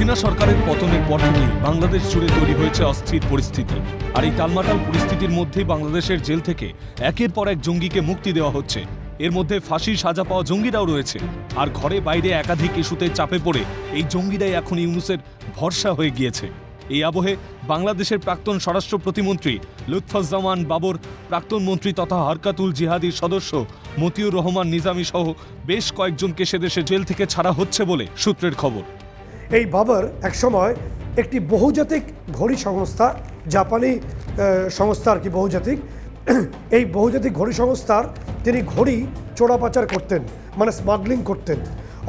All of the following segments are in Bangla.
হাসিনা সরকারের পতনের পর থেকেই বাংলাদেশ জুড়ে তৈরি হয়েছে অস্থির পরিস্থিতি। আর এই টালমাটাল পরিস্থিতির মধ্যেই বাংলাদেশের জেল থেকে একের পর এক জঙ্গিকে মুক্তি দেওয়া হচ্ছে। এর মধ্যে ফাঁসির সাজা পাওয়া জঙ্গিরাও রয়েছে। আর ঘরে বাইরে একাধিক ইস্যুতে চাপে পড়ে এই জঙ্গিরাই এখন ইউনুসের ভরসা হয়ে গিয়েছে। এই আবহে বাংলাদেশের প্রাক্তন স্বরাষ্ট্র প্রতিমন্ত্রী লুৎফাজ্জামান বাবর, প্রাক্তন মন্ত্রী তথা হরকাতুল জিহাদির সদস্য মতিউর রহমান নিজামী সহ বেশ কয়েকজনকে সেদেশে জেল থেকে ছাড়া হচ্ছে বলে সূত্রের খবর। এই বাবর একসময় একটি বহুজাতিক ঘড়ি সংস্থা জাপানি সংস্থা আর কি বহুজাতিক, এই বহুজাতিক ঘড়ি সংস্থার তিনি ঘড়ি চোরাপাচার করতেন মানে স্মাগলিং করতেন।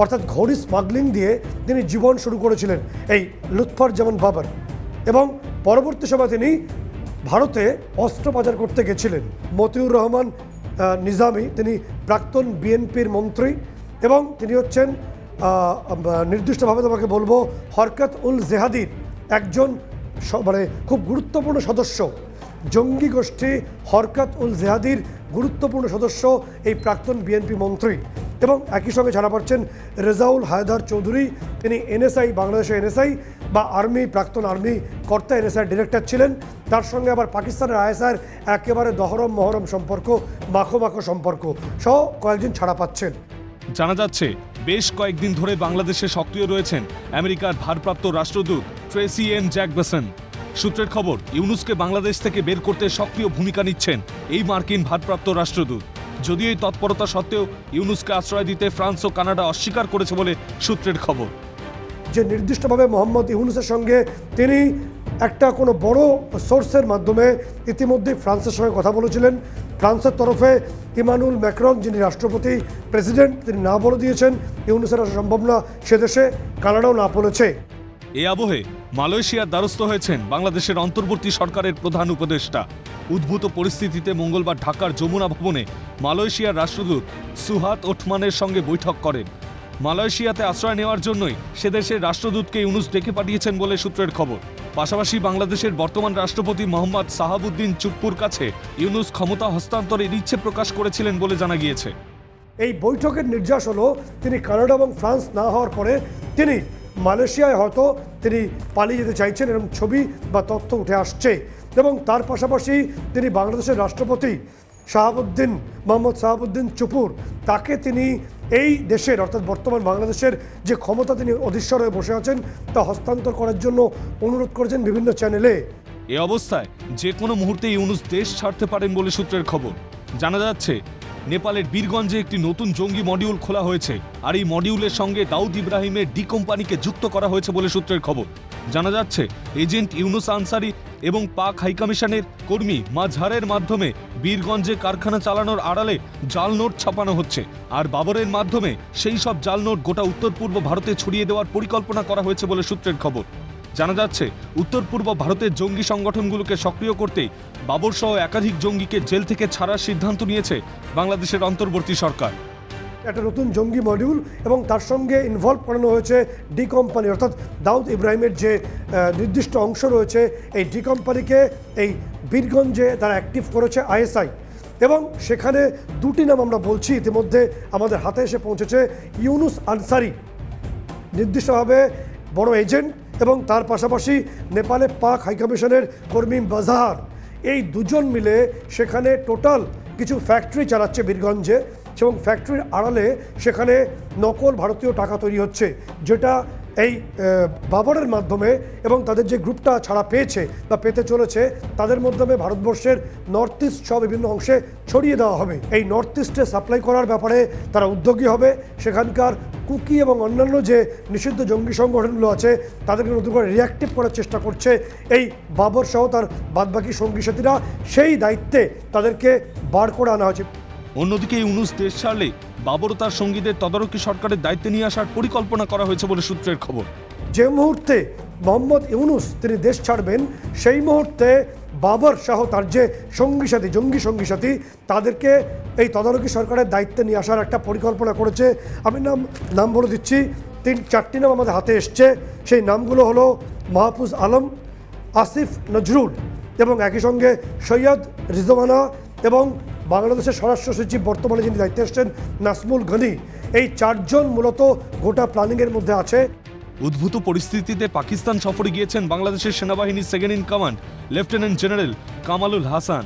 অর্থাৎ ঘড়ি স্মাগলিং দিয়ে তিনি জীবন শুরু করেছিলেন এই লুৎফর যেমন বাবর। এবং পরবর্তী সময় তিনি ভারতে অস্ত্র পাচার করতে গেছিলেন। মতিউর রহমান নিজামী, তিনি প্রাক্তন বিএনপির মন্ত্রী এবং তিনি হচ্ছেন নির্দিষ্টভাবে তোমাকে বলব, হরকত উল জেহাদির একজন মানে খুব গুরুত্বপূর্ণ সদস্য। জঙ্গি গোষ্ঠী হরকত উল জেহাদির গুরুত্বপূর্ণ সদস্য, এই প্রাক্তন বিএনপি মন্ত্রী। এবং একই সঙ্গে ছাড়া পাচ্ছেন, রেজাউল হায়দার চৌধুরী, তিনি এনএসআই, বাংলাদেশের এনএসআই বা আর্মি, প্রাক্তন আর্মি কর্তা, এনএসআই ডিরেক্টর ছিলেন। তার সঙ্গে আবার পাকিস্তানের আইএসআর একেবারে দহরম মহরম সম্পর্ক, মাখো মাখো সম্পর্ক সহ কয়েকজন ছাড়া পাচ্ছেন। জানা যাচ্ছে বেশ কয়েকদিন ধরে বাংলাদেশে সক্রিয় রয়েছেন আমেরিকার ভারপ্রাপ্ত রাষ্ট্রদূত ট্রেসি এন জ্যাকবেসন। সূত্রের খবর, ইউনুসকে বাংলাদেশ থেকে বের করতে সক্রিয় ভূমিকা নিচ্ছেন এই মার্কিন ভারপ্রাপ্ত রাষ্ট্রদূত। যদিও এই তৎপরতা সত্ত্বেও ইউনুসকে আশ্রয় দিতে ফ্রান্স ও কানাডা অস্বীকার করেছে বলে সূত্রের খবর। যে নির্দিষ্টভাবে মোহাম্মদ ইউনুসের সঙ্গে তিনি একটা কোনো বড় সোর্সের মাধ্যমে ইতিমধ্যে ফ্রান্সের সঙ্গে কথা বলেছিলেন। ফ্রান্সের তরফে ইমানুল ম্যাক্রন, যিনি রাষ্ট্রপতি, প্রেসিডেন্ট, তিনি না বলে দিয়েছেন ইউনুসের আসা সম্ভব না, সে দেশে কানাডাও না বলেছে। এ আবহে মালয়েশিয়ার দ্বারস্থ হয়েছেন বাংলাদেশের অন্তর্বর্তী সরকারের প্রধান উপদেষ্টা। উদ্ভূত পরিস্থিতিতে মঙ্গলবার ঢাকার যমুনা ভবনে মালয়েশিয়ার রাষ্ট্রদূত সুহাত ওঠমানের সঙ্গে বৈঠক করেন। মালয়েশিয়াতে আশ্রয় নেওয়ার জন্যই সে দেশের রাষ্ট্রদূতকে ইউনুস ডেকে পাঠিয়েছেন বলে সূত্রের খবর। পাশাপাশি বাংলাদেশের বর্তমান রাষ্ট্রপতি মোহাম্মদ সাহাবুদ্দিন চুপ্পুর কাছে ইউনুস ক্ষমতা হস্তান্তরের ইচ্ছে প্রকাশ করেছিলেন বলে জানা গিয়েছে। এই বৈঠকের নির্যাস হলো, তিনি কানাডা এবং ফ্রান্স না হওয়ার পরে তিনি মালয়েশিয়ায় হয়তো তিনি পালিয়ে যেতে চাইছেন এরকম ছবি বা তথ্য উঠে আসছে। এবং তার পাশাপাশি তিনি বাংলাদেশের রাষ্ট্রপতি শাহাবুদ্দিন, মোহাম্মদ শাহাবুদ্দিন চুপুর, তাকে তিনি এই দেশের, অর্থাৎ বর্তমান বাংলাদেশের যে ক্ষমতা তিনি অধীশ্বর হয়ে বসে আছেন, তা হস্তান্তর করার জন্য অনুরোধ করেছেন বিভিন্ন চ্যানেলে এ। অবস্থায় যে কোনো মুহূর্তে ইউনুস দেশ ছাড়তে পারেন বলে সূত্রের খবর। জানা যাচ্ছে নেপালের বীরগঞ্জে একটি নতুন জঙ্গি মডিউল খোলা হয়েছে। আর এই মডিউলের সঙ্গে দাউদ ইব্রাহিমের ডি কোম্পানিকে যুক্ত করা হয়েছে বলে সূত্রের খবর। জানা যাচ্ছে, এজেন্ট ইউনুস আনসারি এবং পাক হাইকমিশনের কর্মী মাঝহারের মাধ্যমে বীরগঞ্জে কারখানা চালানোর আড়ালে জাল নোট ছাপানো হচ্ছে। আর বাবরের মাধ্যমে সেই সব জাল নোট গোটা উত্তর পূর্ব ভারতে ছড়িয়ে দেওয়ার পরিকল্পনা করা হয়েছে বলে সূত্রের খবর। জানা যাচ্ছে, উত্তর পূর্ব ভারতের জঙ্গি সংগঠনগুলোকে সক্রিয় করতে বাবর সহ একাধিক জঙ্গিকে জেল থেকে ছাড়ার সিদ্ধান্ত নিয়েছে বাংলাদেশের অন্তর্বর্তী সরকার। একটা নতুন জঙ্গি মডিউল এবং তার সঙ্গে ইনভলভ করানো হয়েছে ডি কোম্পানি অর্থাৎ দাউদ ইব্রাহিমের যে নির্দিষ্ট অংশ রয়েছে, এই ডি কোম্পানিকে এই বীরগঞ্জে তারা অ্যাক্টিভ করেছে আইএসআই এবং সেখানে দুটি নাম আমরা বলছি, ইতিমধ্যে আমাদের হাতে এসে পৌঁছেছে, ইউনুস আনসারি। নির্দিষ্টভাবে বড় এজেন্ট এবং তার পাশাপাশি নেপালে পাক হাইকমিশনের কর্মী বাজাহার এই দুজন মিলে সেখানে টোটাল কিছু ফ্যাক্টরি চালাচ্ছে বীরগঞ্জে এবং ফ্যাক্টরির আড়ালে সেখানে নকল ভারতীয় টাকা তৈরি হচ্ছে, যেটা এই বাবরের মাধ্যমে এবং তাদের যে গ্রুপটা ছাড়া পেয়েছে বা পেতে চলেছে, তাদের মাধ্যমে ভারতবর্ষের নর্থ ইস্ট সহ বিভিন্ন অংশে ছড়িয়ে দেওয়া হবে। এই নর্থ ইস্টে সাপ্লাই করার ব্যাপারে তারা উদ্যোগী হবে। সেখানকার কুকি এবং অন্যান্য যে নিষিদ্ধ জঙ্গি সংগঠনগুলো আছে তাদেরকে নতুন করে রিয়াক্টিভ করার চেষ্টা করছে এই বাবর সহ তার বাদবাকি সঙ্গী সাথীরা। সেই দায়িত্বে তাদেরকে বার করে আনা হয়েছে। অন্যদিকে ইউনুস দেশ ছাড়লে বাবর তার সঙ্গীদের তদারকি সরকারের দায়িত্বে নিয়ে আসার পরিকল্পনা করা হয়েছে বলে সূত্রের খবর। যে মুহূর্তে মোহাম্মদ ইউনুস তিনি দেশ ছাড়বেন সেই মুহূর্তে বাবর সহ তার যে সঙ্গী সাথী, জঙ্গি সঙ্গী সাথী, তাদেরকে এই তদারকি সরকারের দায়িত্বে নিয়ে আসার একটা পরিকল্পনা করেছে। আমি নাম নাম বলে দিচ্ছি, তিন, চারটি নাম আমাদের হাতে এসছে। সেই নামগুলো হলো মাহফুজ আলম, আসিফ নজরুল এবং একই সঙ্গে সৈয়দ রিজওয়ানা এবং বাংলাদেশের স্বরাষ্ট্র সচিব বর্তমানে যিনি দায়িত্বে এসছেন, নাসমুল গনি এই চারজন মূলত গোটা প্ল্যানিংয়ের মধ্যে আছে। উদ্ভূত পরিস্থিতিতে পাকিস্তান সফরে গিয়েছেন বাংলাদেশের সেনাবাহিনীর second in command lieutenant general Kamalul Hasan.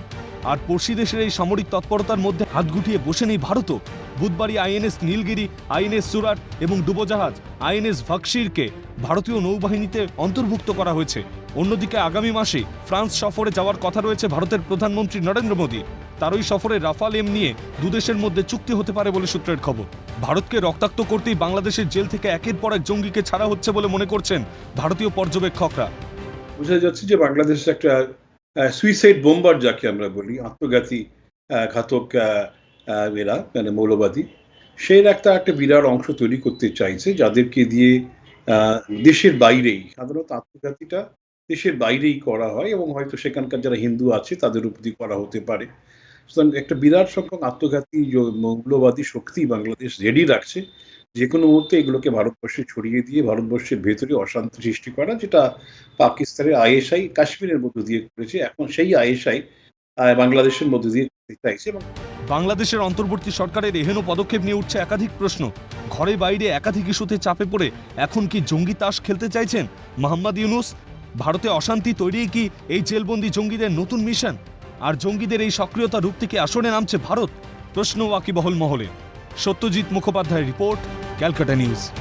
আর পড়শি দেশের এই সামরিক তৎপরতার মধ্যে হাত গুটিয়ে বসে নেই ভারতও। বুধবারই আইএনএস নীলগিরি, আইএনএস সুরাট এবং ডুবোজাহাজ আইএনএস ভাকশিরকে ভারতীয় নৌবাহিনীতে অন্তর্ভুক্ত করা হয়েছে। অন্যদিকে আগামী মাসে ফ্রান্স সফরে যাওয়ার কথা রয়েছে ভারতের প্রধানমন্ত্রী নরেন্দ্র মোদী। তারই সফরে রাফাল এম নিয়ে দুদেশের মধ্যে চুক্তি হতে পারে বলে সূত্রের খবর। ভারতকে রক্তাক্ত করতেই বাংলাদেশের জেল থেকে একের পর এক জঙ্গিকে ছাড়া হচ্ছে বলে মনে করছেন ভারতীয় পর্যবেক্ষকরা। বোঝা যাচ্ছে যে বাংলাদেশ একটা সুইসাইড বোম্বার যাকে আমরা বলি, আত্মঘাতী ঘাতক এরা মানে মৌলবাদী, সেই একটা একটা বিরাট অংশ তৈরি করতে চাইছে, যাদেরকে দিয়ে দেশের বাইরেই, সাধারণত আত্মঘাতীটা দেশের বাইরেই করা হয় এবং হয়তো সেখানকার যারা হিন্দু আছে, তাদের উপর করা হতে পারে। সুতরাং একটা বিরাট সংখ্যক আত্মঘাতী মৌলবাদী শক্তি বাংলাদেশ রেডি রাখছে। যে কোনো মুহূর্তে এগুলোকে ভারতবর্ষে ছড়িয়ে দিয়ে ভারতবর্ষের ভেতরে অশান্তি সৃষ্টি করা, যেটা পাকিস্তানের আইএসআই কাশ্মীরের মধ্য দিয়ে করেছে। এখন সেই আইএসআই বাংলাদেশের মধ্য দিয়ে চাইছে এবং বাংলাদেশের অন্তর্বর্তী সরকারের এহেন পদক্ষেপ নিয়ে উঠছে একাধিক প্রশ্ন। ঘরে বাইরে একাধিক ইস্যুতে চাপে পড়ে এখন কি জঙ্গি তাস খেলতে চাইছেন মোহাম্মদ ইউনুস? ভারতে অশান্তি তৈরি কি এই জেলবন্দি জঙ্গিদের নতুন মিশন? আর জঙ্গিদের এই সক্রিয়তা রূপ থেকে আসনে নামছে ভারত। প্রশ্ন ওয়াকিবহল মহলে। সত্যজিৎ মুখোপাধ্যায়ের রিপোর্ট, ক্যালকাটা নিউজ।